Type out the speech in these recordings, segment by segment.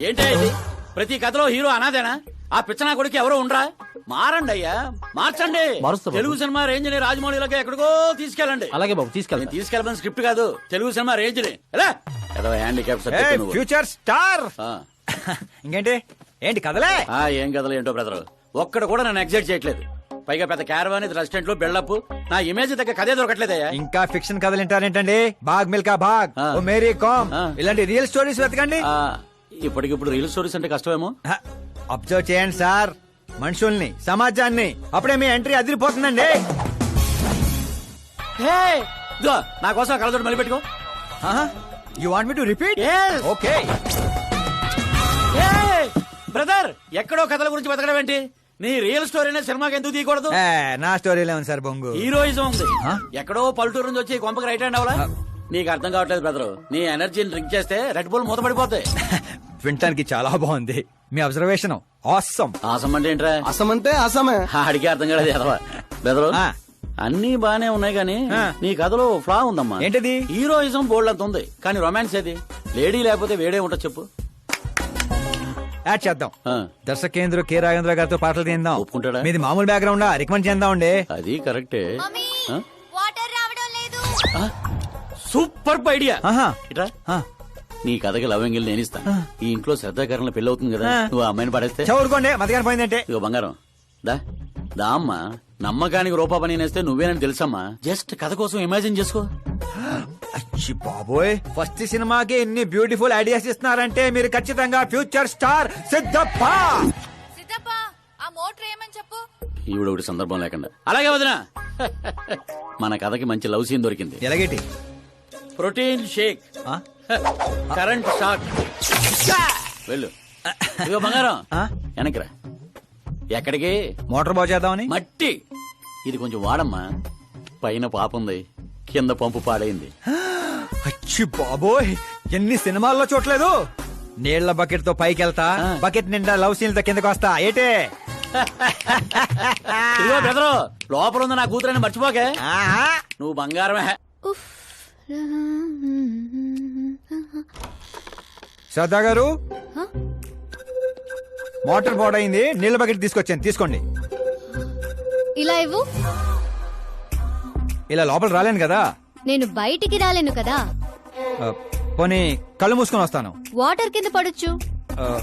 ఏంటే ఇది? ప్రతి కథలో హీరో అనాదేనా ఆ పిచ్చనా కొడుకు ఎవరో ఉండరా? మారండి అయ్యా. మార్చండి. మారుస్తా బాబు. తెలుగు సినిమా రేంజ్ని రాజమౌళిలోకి ఎక్కడికో తీసుకెళ్ళండి. అలాగే బాబు నేను తీసుకెళ్తా తీసుకెళ్ళమని స్క్రిప్ట్ కాదు తెలుగు సినిమా రేంజ్ని ఎలా? ఏదో హ్యాండిక్యాప్ ఫ్యూచర్ స్టార్ ఇంకేంటి? ఏంటి కదలే ఏం కథలు ఏంటో బ్రదర్? ఒక్కడ కూడా నన్ను ఎగ్జైట్ చేయట్లేదు. పైగా పెద్ద క్యారవాన్ రెస్టారెంట్లో బిల్డప్ నా ఇమేజ్ దగ్గర కథే దొరకట్లేదయ్యా ఇంకా ఫిక్షన్ కథలు వింటారేంటండి? బాగ్ మిల్కా బాగ్. ఆ. ఓ మేరీ కామ్. ఆ. ఇలాంటి రియల్ స్టోరీస్ వెతకండి. ఆ, ఇప్పటికిప్పుడు రీల్ స్టోరీస్ అంటే కష్టమేమో? అబ్జర్వ్ చేయండి సార్. మనుషుల్ని సమాజాన్ని. అప్పుడే మీ ఎంట్రీ అదిరిపోతుందండి. హే! ఇదిగో, నా కోసం ఆ కళ్ళజోడు మళ్ళీ పెట్టుకో. You want me to repeat Yes. Okay brother ఎక్కడో కథల గురించి బతకడం ఏంటి? నీ రియల్ స్టోరీనే సినిమాకి ఎందుకు తీయకూడదు? నా స్టోరీలో ఉంది సార్ బొంగు. హీరోయిజం ఉంది? ఎక్కడో పల్లెటూరు నుంచి వచ్చి కొంపకి రైట్ హ్యాండ్ అవలా నీకు అర్థం కావట్లేదు బ్రదర్ నీ ఎనర్జీని డ్రింక్ చేస్తే రెడ్ బుల్ మూత పడిపోతాయి వినటానికి చాలా బాగుంది. మీ అబ్జర్వేషన్ ఆసమ్ ఆసం అంటే ఏంట్రా? అసమంటే అసమే ఆడికి అర్థం కాలేదు ఎదవా బెదరు ఆ. అన్ని బానే ఉన్నాయి కానీ ఆ. నీ కథలో ఫ్లా ఉందమ్మా. ఏంటది? హీరోయిజం బోల్డ్ అంత ఉంది. కానీ రొమాన్స్ ఏది? లేడీ లేకపోతే వేడే ఉంటది చెప్పు. యాడ్ చేద్దాం. ఆ, దర్శకేంద్ర కె రాఘేంద్ర గారితో పాటలు తీద్దాం ఒప్పుకుంటాడా? మీది మామూలు బ్యాక్గ్రౌండ్ రికమెండ్ చేద్దాం అండి అది కరెక్టే. మమ్మీ ఆ? వాటర్ రావడం లేదు. ఆ, సూపర్ ఐడియా. ఆహా. ఇట్రా. ఆ. నీ కథకి లవ్ ఎంగిల్ నేను ఇస్తాను ఈ ఇంట్లో శ్రద్ధాకరణ పెళ్ళి అవుతుంది కదా. నువ్వు ఆ అమ్మాయిని పడేస్తే. చదువుకోండి మతగాని పోయిందంటే. ఇగో బంగారం. దా. దా అమ్మా. నమ్మకానికి రూపా పని నేస్తే నువ్వేనని తెలుసమ్మా. జస్ట్ కథ కోసం ఇమాజిన్ చేసుకో. అచ్చి బాబోయ్. ఫస్ట్ సినిమాకి ఎన్ని బ్యూటిఫుల్ ఐడియాస్ ఇస్తున్నారంటే మీరు ఖచ్చితంగా ఫ్యూచర్ స్టార్ సిద్ధప్ప. సిద్ధప్ప ఆ మోటర్ ఏమని చెప్పు? ఈవిడ ఒకటి సందర్భం లేకుండా. అలాగే వదినా. మన కథకి మంచి లవ్ సీన్ దొరికింది. ఎలాగేటి? Protein shake. ఆ? Current shock. వెళ్ళు. ఇగో బంగారం. ఆ? వెనక్కిరా ఎక్కడికి? మోటార్ బాగు చేద్దామని? మట్టి. ఇది కొంచెం వాడమ్మా. పైన పాప ఉంది. కింద పంపు పాడైంది. అచ్చి బాబోయ్. ఎన్ని సినిమాల్లో చూడలేదు. నీళ్ళ బకెట్తో పైకి వెళ్తా. బకెట్ నిండా లవ్ సీన్తో కిందకి వస్తా. ఏటే? ఇదిగో బెదరు లోపల ఉంది నా కూతురని మర్చిపోకే. ఆహా. నువ్వు బంగారమే. శ్రద్ధా గారు. మోటార్ పాడైంది నీళ్ళ బకెట్ తీసుకొచ్చాను తీసుకోండి. ఇలా ఇవ్వు. ఇలా లోపల రాలేను కదా. నేను బయటికి రాలేను కదా. ఆ, పోనీ కళ్ళు మూసుకొని వస్తాను. వాటర్ కింద పడొచ్చు. ఆ,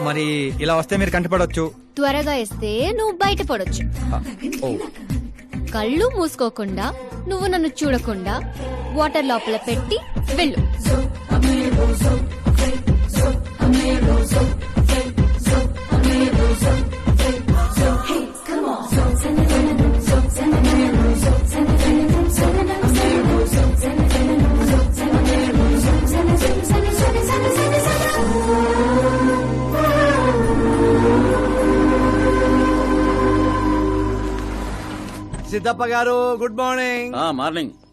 మరి ఇలా వస్తే మీరు కంటపడవచ్చు త్వరగా ఇస్తే నువ్వు బయట పడొచ్చు. కళ్ళు మూసుకోకుండా నువ్వు నన్ను చూడకుండా వాటర్ లోపల పెట్టి వెళ్ళు. సిద్ధప్ప గారు గుడ్ మార్నింగ్ ఆ మార్నింగ్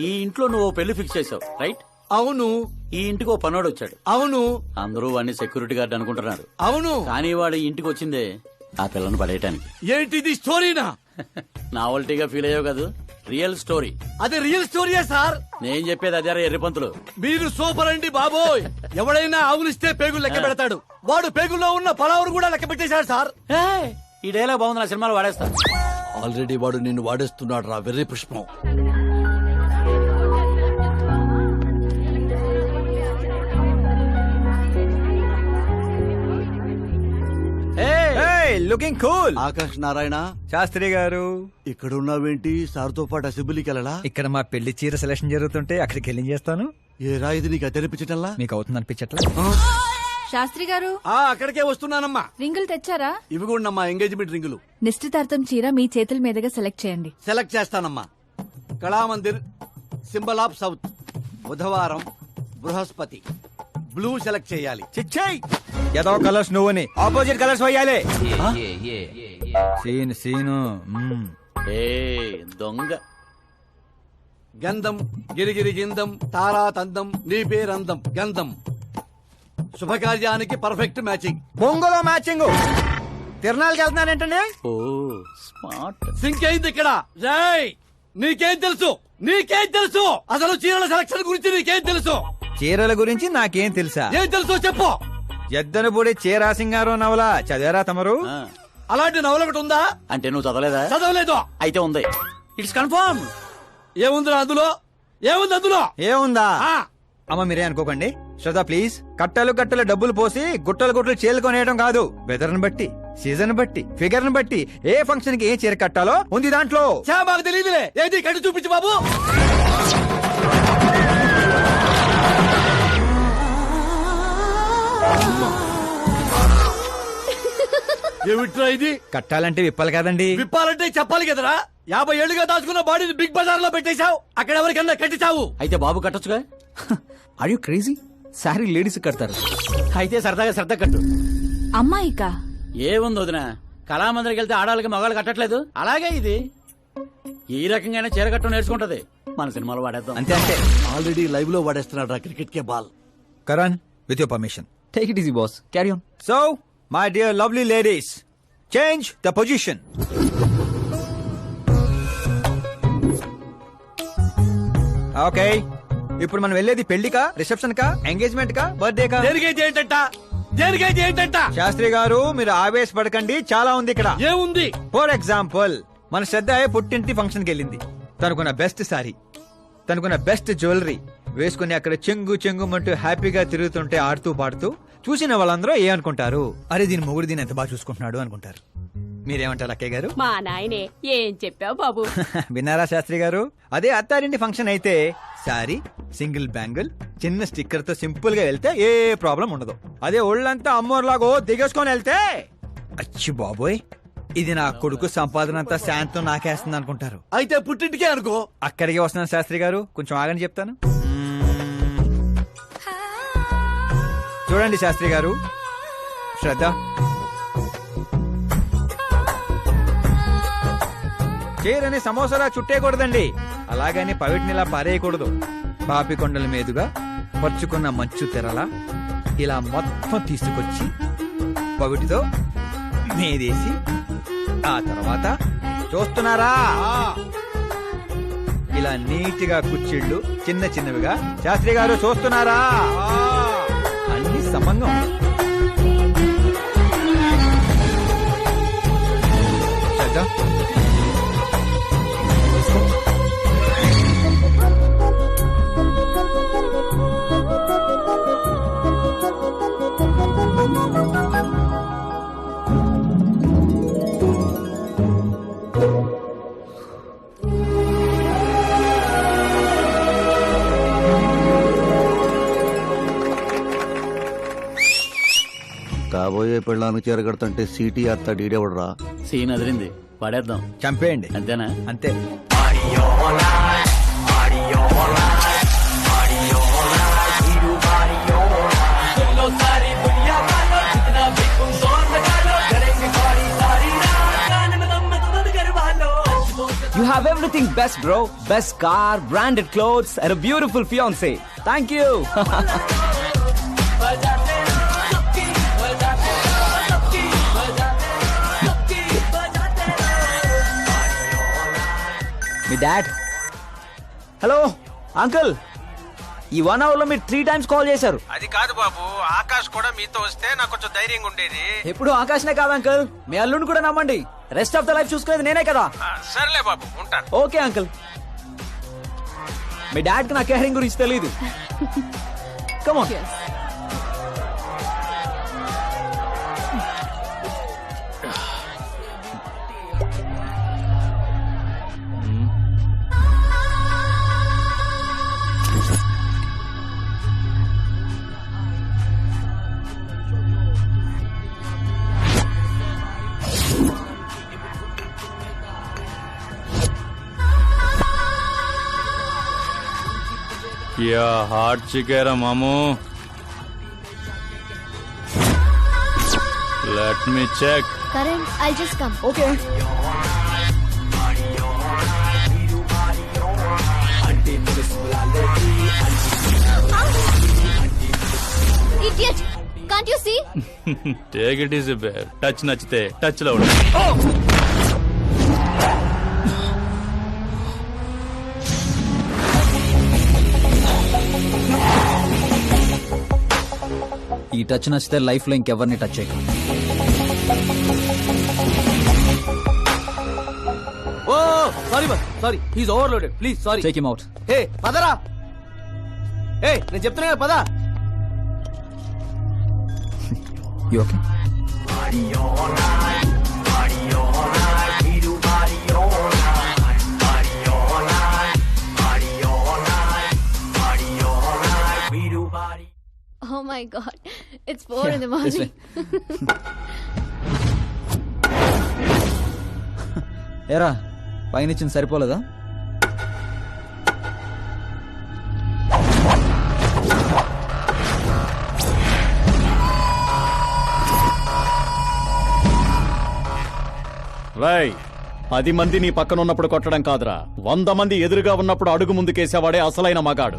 ఈ ఇంట్లో నువ్వు పెళ్ళి ఫిక్స్ చేసావు రైట్ అవును. ఈ ఇంటికి ఓ పనోడు వచ్చాడు అవును. అందరూ వాడిని సెక్యూరిటీ గార్డ్ అనుకుంటున్నారు. అవును. కానీ వాడు ఈ ఇంటికి వచ్చిందే ఆ పిల్లను పడేయటానికి. ఏంటిది స్టోరీనా? నావల్టీగా ఫీల్ అయ్యావు కాదు? రియల్ స్టోరీ అది రియల్ స్టోరీయా సార్? నేను చెప్పేది అదే ఎర్రిపంతులు మీరు సూపర్ అండి బాబోయ్. ఎవడైనా ఆవులిస్తే పేగులు లెక్క పెడతాడు. వాడు పేగుల్లో ఉన్న పలావురు కూడా లెక్క పెట్టేశాడు సార్. ఈ డైలాగ్ బాగుంది నా సినిమాలో వాడేస్తా. ఆల్రెడీ వాడు నిన్ను వాడేస్తున్నాడు రా వెర్రి పుష్పం. Looking cool Akash Narayana. Sastry garu. ఇక్కడ ఉన్నావేంటి సార్తో పాటు అసెంబ్లీకి వెళ్ళలా? ఇక్కడ మా పెళ్ళి చీర సెలక్షన్ జరుగుతుంటే అక్కడికి వెళ్ళి చేస్తాను? ఏ రా ఇది నీకు తెరిపించటల్లా మీకు అవుతుంది అనిపించట్లా? శాస్త్రి గారు ఆ అక్కడికే వస్తున్నానమ్మా. రింగులు తెచ్చారా? ఇవి కూడా ఎంగేజ్మెంట్ రింగులు. నిశ్చితార్థం చీర మీ చేతుల మీదుగా సెలెక్ట్ చేయండి. సెలెక్ట్ చేస్తానమ్మా. కళామందిర్ సింబల్ ఆఫ్ సౌత్ బుధవారం బృహస్పతి. బ్లూ సెలెక్ట్ చేయాలి. చిచ్చాయి ఏదో కలర్స్ నువ్వుని. ఆపోజిట్ కలర్స్ వేయాలి. Scene scene. ఏ దొంగ. గంధం గిరిగిరి గిందం తారా తందం నీ పేరందం గంధం. శుభకార్యానికి పర్ఫెక్ట్ మ్యాచింగ్ బొంగులో మ్యాచింగ్ తిరణాలకి వెళ్తున్నారేంటండి? ఓ స్మార్ట్. సింక్ అయింది ఇక్కడ. జై నీకేం తెలుసు? నీకేం తెలుసు? అసలు చీరల సెలక్షన్ గురించి నీకేం తెలుసు? చీరల గురించి నాకేం తెలుసా? ఏం తెలుసు చెప్పు. ఎద్దను పొడి చీరా సింగారో నవల చదివారా తమరు? అలాంటి నవల ఒకటి ఉందా? అంటే నువ్వు చదవలేదా? చదవలేదు. అయితే ఉంది. It's confirm. ఏముందిరా అందులో? ఏముంది అందులో? ఏముందా? ఆ, అమ్మ మీరే అనుకోకండి. శ్రద్ధ ప్లీజ్. కట్టలు కట్టలు డబ్బులు పోసి గుట్టలు గుట్టలు చీరలు కొనేయడం కాదు. వెదర్ బట్టి సీజన్ బట్టి ఫిగర్ని బట్టి ఏ ఫంక్షన్కి ఏ చీర కట్టాలో ఉంది దాంట్లో. తెలియదులే. ఏది కట్టి చూపించు బాబు. ఏమిట్రా ఇది? కట్టాలంటే విప్పాలి కదండి. విప్పాలంటే చెప్పాలి కదరా. యాభై ఏళ్ళుగా దాచుకున్న బాడీని బిగ్ బజార్లో పెట్టేశావు. అక్కడ ఎవరికన్నా కట్టించావు. అయితే బాబు కట్టొచ్చుగా? Are you crazy sari ladies కడతారు. అయితే సరదాగా శ్రద్ధ కట్టు. అమ్మాయికా? ఏముంది వదిన? కళామందిరికి వెళ్తే ఆడవాళ్ళకి మగవాళ్ళు కట్టట్లేదు. అలాగే ఇది. ఈ రకంగానే చీర కట్టడం నేర్చుకుంటది. మన సినిమాలో వాడేద్దాం. అంతే అంటే ఆల్రెడీ లైవ్లో వాడేస్తున్నాడు cricket K ball. Karan with your permission take it easy boss carry on so my dear lovely ladies change the position okay ఇప్పుడు మనం వెళ్ళేది పెళ్ళికా రిసెప్షన్ కా ఎంగేజ్మెంట్ కా బర్త్డే కా దేనికైతే ఏంటంట దేనికైతే ఏంటంట శాస్త్రి గారు మీరు ఆవేశపడకండి చాలా ఉంది ఇక్కడ. ఏముంది? ఫర్ ఎగ్జాంపుల్ మన శ్రద్ధ పుట్టింటి ఫంక్షన్కి వెళ్ళింది. తనకున్న బెస్ట్ సారీ తనకున్న బెస్ట్ జ్యువెలరీ వేసుకుని అక్కడ చెంగు చెంగుమంటూ హ్యాపీగా తిరుగుతుంటే ఆడుతూ పాడుతూ చూసిన వాళ్ళందరూ ఏ అనుకుంటారు? అరే దీని మొగుడు దీని ఎంత బాగా చూసుకుంటున్నాడు అనుకుంటారు. మీరేమంటారు అక్కయ్య గారు? మా నాయనే ఏం చెప్పావు బాబు? విన్నారా శాస్త్రి గారు? అదే అత్తారింటి ఫంక్షన్ అయితే సారీ సింగిల్ బ్యాంగిల్ చిన్న స్టిక్కర్తో సింపుల్గా వెళ్తే ఏ ప్రాబ్లం ఉండదు. అదే ఒళ్ళంతా అమ్మోర్లాగో దిగేసుకొని వెళ్తే అచ్చి బాబోయ్ ఇది నా కొడుకు సంపాదన అంతా శాంతం నాకేస్తుంది అనుకుంటారు అయితే పుట్టింటికే అనుకో. అక్కడికి వస్తున్నాను శాస్త్రి గారు కొంచెం ఆగని చెప్తాను. చూడండి శాస్త్రి గారు. శ్రద్ధ. చీరని సమోసాలా చుట్టేయకూడదండి. అలాగని పవిటినిలా పారేయకూడదు. పాపికొండల మీదుగా పరుచుకున్న మంచు తెరల ఇలా మొత్తం తీసుకొచ్చి పవిటితో మీదేసి ఆ తర్వాత చూస్తున్నారా? ఇలా నీట్గా కుర్చీళ్ళు చిన్న చిన్నవిగా. శాస్త్రి గారు చూస్తున్నారా? అన్ని సమంగా ఉన్నాయి. పెళ్ళానికి చేరగడుతుంటే సీటీ అత్త డీడేవడరా సీన్ అదిరింది వాడేద్దాం చంపేయండి అంతేనా అంతే You have everything best, bro. Best car, branded clothes, and a beautiful fiance. Thank you. Dad hello uncle ఈ వన్ అవర్లో మీరు త్రీ టైమ్స్ కాల్ చేశారు. అది కాదు బాబు ఆకాష్ కూడా మీతో వస్తే నాకు కొంచెం ధైర్యంగా ఉండేది. ఎప్పుడు ఆకాశనే కాదు అంకుల్ మీ అల్లుడిని కూడా నమ్మండి. రెస్ట్ ఆఫ్ ద లైఫ్ చూసుకునేది నేనే కదా. ఆ, సర్లే బాబు ఉంటాను ఓకే అంకుల్ మీ డాడ్కి నా కేరింగ్ గురించి తెలియదు కమోన్ क्या हार्ड चिक है मामू let me check Karan, I'll just come. Okay Idiot! Can't you see? Take it easy touch నచ్చితే టచ్లో ఉండే టచ్ నచ్చితే లైఫ్లో ఇంకెవరిని టచ్ చేయకు. ఓ sorry bus sorry he's overloaded please sorry take him out ఏ పదరా. ఏ నేను చెప్తున్నా కదా, పద. You okay oh my god it's 4 in the this morning ఏరా పైన ఇచ్చింది సరిపోలేదా? రై పది మంది నీ పక్కన ఉన్నప్పుడు కొట్టడం కాదురా. వంద మంది ఎదురుగా ఉన్నప్పుడు అడుగు ముందుకేసేవాడే అసలైన మగాడు.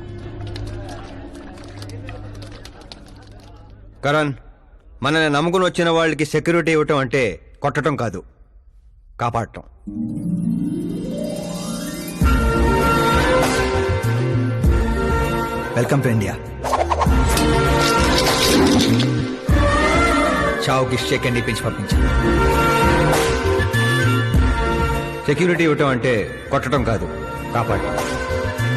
కరణ్ మనల్ని నమ్ముకుని వచ్చిన వాళ్ళకి సెక్యూరిటీ ఇవ్వటం అంటే కొట్టడం కాదు కాపాడటం. Welcome to India. చావుకి షేక్ అండ్ ఇప్పించి పంపించాను సెక్యూరిటీ ఇవ్వటం అంటే కొట్టడం కాదు కాపాడటం.